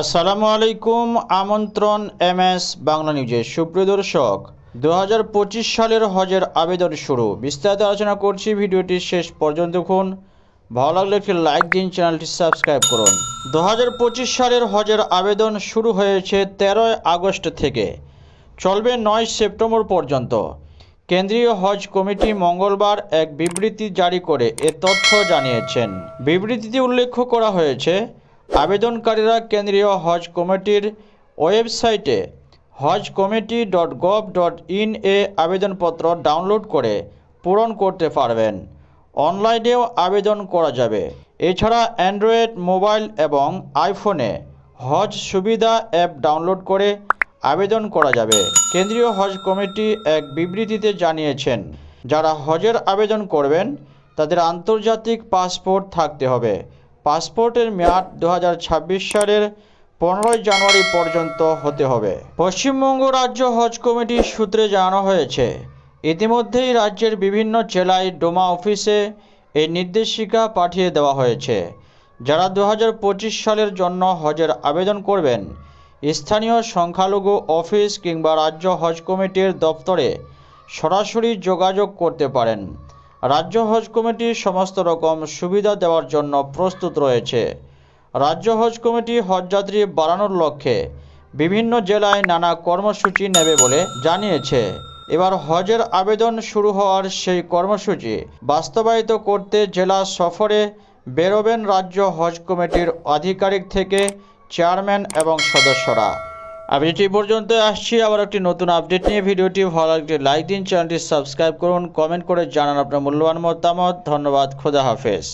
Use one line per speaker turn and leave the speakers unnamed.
আসসালামু আলাইকুম, আমন্ত্রণ এম এস বাংলা নিউজে সুপ্রিয় দর্শক। দু হাজার পঁচিশ সালের হজের আবেদন শুরু। বিস্তারিত আলোচনা করছি ভিডিওটি শেষ পর্যন্ত দেখুন। ভালো লাগলে একটি লাইক দিন, চ্যানেলটি সাবস্ক্রাইব করুন। দু হাজার পঁচিশ সালের হজের আবেদন শুরু হয়েছে তেরোই আগস্ট থেকে। চলবে নয় সেপ্টেম্বর পর্যন্ত। কেন্দ্রীয় হজ কমিটি মঙ্গলবার এক বিবৃতি জারি করে এ তথ্য জানিয়েছেন। বিবৃতিতে উল্লেখ করা হয়েছে আবেদনকারীরা কেন্দ্রীয় হজ কমিটির ওয়েবসাইটে হজ কমিটি ডট গভ ডট ইন এ আবেদনপত্র ডাউনলোড করে পূরণ করতে পারবেন। অনলাইনেও আবেদন করা যাবে। এছাড়া অ্যান্ড্রয়েড মোবাইল এবং আইফোনে হজ সুবিধা অ্যাপ ডাউনলোড করে আবেদন করা যাবে। কেন্দ্রীয় হজ কমিটি এক বিবৃতিতে জানিয়েছেন, যারা হজের আবেদন করবেন, তাদের আন্তর্জাতিক পাসপোর্ট থাকতে হবে। পাসপোর্টের মেয়াদ দু হাজার ছাব্বিশ সালের পনেরোই জানুয়ারি পর্যন্ত হতে হবে। পশ্চিমবঙ্গ রাজ্য হজ কমিটির সূত্রে জানানো হয়েছে, ইতিমধ্যেই রাজ্যের বিভিন্ন জেলায় ডোমা অফিসে এই নির্দেশিকা পাঠিয়ে দেওয়া হয়েছে। যারা দু হাজার পঁচিশ সালের জন্য হজের আবেদন করবেন, স্থানীয় সংখ্যালঘু অফিস কিংবা রাজ্য হজ কমিটির দপ্তরে সরাসরি যোগাযোগ করতে পারেন। রাজ্য হজ কমিটি সমস্ত রকম সুবিধা দেওয়ার জন্য প্রস্তুত রয়েছে। রাজ্য হজ কমিটি হজযাত্রী বাড়ানোর লক্ষ্যে বিভিন্ন জেলায় নানা কর্মসূচি নেবে বলে জানিয়েছে। এবার হজের আবেদন শুরু হওয়ার সেই কর্মসূচি বাস্তবায়িত করতে জেলা সফরে বেরোবেন রাজ্য হজ কমিটির আধিকারিক থেকে চেয়ারম্যান এবং সদস্যরা। আপডেট এই পর্যন্ত আসছি। আবার একটি নতুন আপডেট নিয়ে ভিডিওটি ভালো লাগলে লাইক দিন, চ্যানেলটি সাবস্ক্রাইব করুন, কমেন্ট করে জানান আপনার মূল্যবান মতামত। ধন্যবাদ, খোদা হাফেজ।